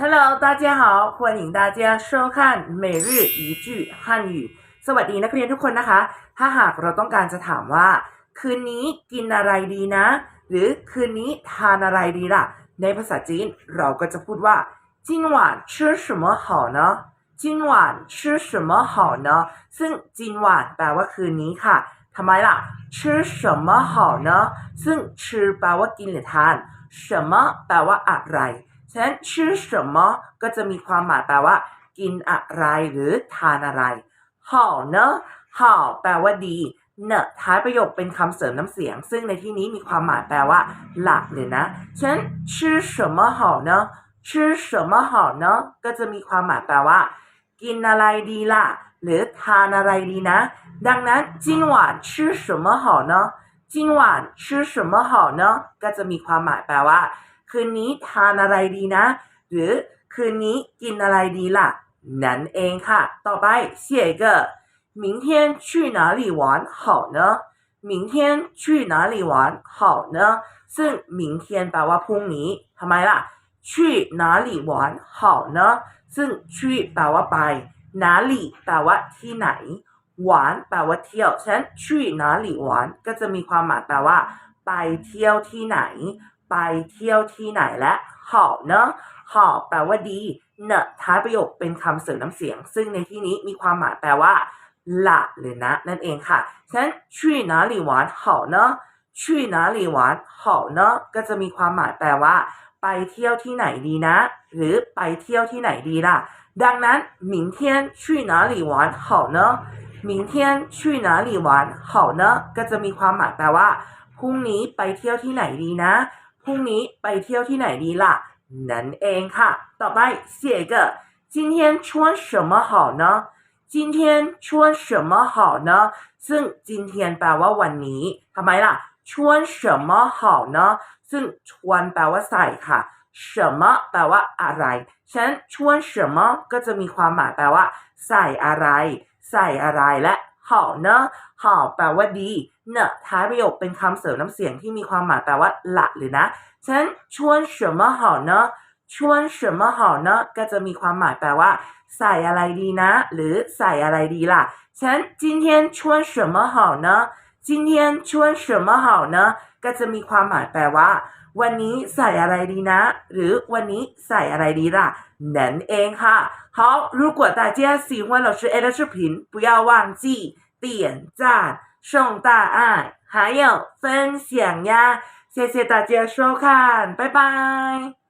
Hello，大家好，欢迎大家收看每日一句汉语สวัสดีนักเรียนทุกคนนะคะ ถ้าหากเราต้องการจะถามว่า คืนนี้กินอะไรดีนะ หรือคืนนี้ทานอะไรดีล่ะ ในภาษาจีนเราก็จะพูดว่า今晚吃什么好呢今晚吃什么好呢ซึ่ง今晚แปลว่าคืนนี้ค่ะทำไมล่ะ吃什么好呢ซึ่ง吃แปลว่ากินหรือทาน什么แปลว่าอะไร ฉะนั้นชื่อ什么ก็จะมีความหมายแปลว่า กินอะไรหรือทานอะไรห่อเนอะห่อแปลว่าดี เนอะท้ายประโยคเป็นคำเสริมน้ำเสียง ซึ่งในที่นี้มีความหมายแปลว่า หลักเลยนะ ฉะนั้นชื่อ什么好呢ชื่อ什么好呢ก็จะมีความหมายแปลว่า กินอะไรดีล่ะ หรือทานอะไรดีนะ ดังนั้น今晚吃什么好呢今晚吃什么好呢ก็จะมีความหมายแปลว่า คืนนี้ทานอะไรดีนะ หรือคืนนี้กินอะไรดีล่ะ นั่นเองค่ะ ต่อไป写一个明天去哪里玩好呢明天去哪里玩好呢ซึ่ง明天แปลว่าพรุ่งนี้ทำไมล่ะ去哪里玩好呢ซึ่ง去แปลว่าไป哪里แปลว่าที่ไหน หวานแปลว่าเที่ยว ฉะนั้น去哪里玩ก็จะมีความหมายแปลว่า ไปเที่ยวที่ไหน ไปเที่ยวที่ไหนและหอเนอะหอแปลว่าดี เนอะท้ายประโยคเป็นคำเสริมน้ำเสียง ซึ่งในที่นี้มีความหมายแปลว่า ละหรือนะ นั่นเองค่ะ ฉะนั้น去哪里玩好呢去哪里玩好呢ก็จะมีความหมายแปลว่า ไปเที่ยวที่ไหนดีนะ หรือไปเที่ยวที่ไหนดีล่ะ ดังนั้น明天去哪里玩好呢明天去哪里玩好呢ก็จะมีความหมายแปลว่า พรุ่งนี้ไปเที่ยวที่ไหนดีนะ พรุ่งนี้ไปเที่ยวที่ไหนดีล่ะ นั่นเองค่ะ ต่อไป写一个今天穿什么好呢今天穿什么好呢ซึ่ง今天แปลว่าวันนี้ทำไมล่ะ穿什么好呢ซึ่งชวนแปลว่าใส่ค่ะ什么แปลว่าอะไร ฉะนั้นชวน什么ก็จะมีความหมายแปลว่า ใส่อะไร ใส่อะไรและ หอเนอะหอแปลว่าดี เนอะท้ายประโยคเป็นคำเสริมน้ำเสียงที่มีความหมายแปลว่าละหรือนะ ฉะนั้นชวน什么好呢ชวน什么好呢ก็จะมีความหมายแปลว่า ใส่อะไรดีนะ หรือใส่อะไรดีล่ะ ฉะนั้น今天穿什么好呢今天穿什么好呢ก็จะมีความหมายแปลว่า วันนี้ใส่อะไรดีนะ หรือวันนี้ใส่อะไรดีล่ะนั่นเองค่ะ好如果大家喜欢老师 A 的视频不要忘记点赞送大爱还有分享呀谢谢大家收看拜拜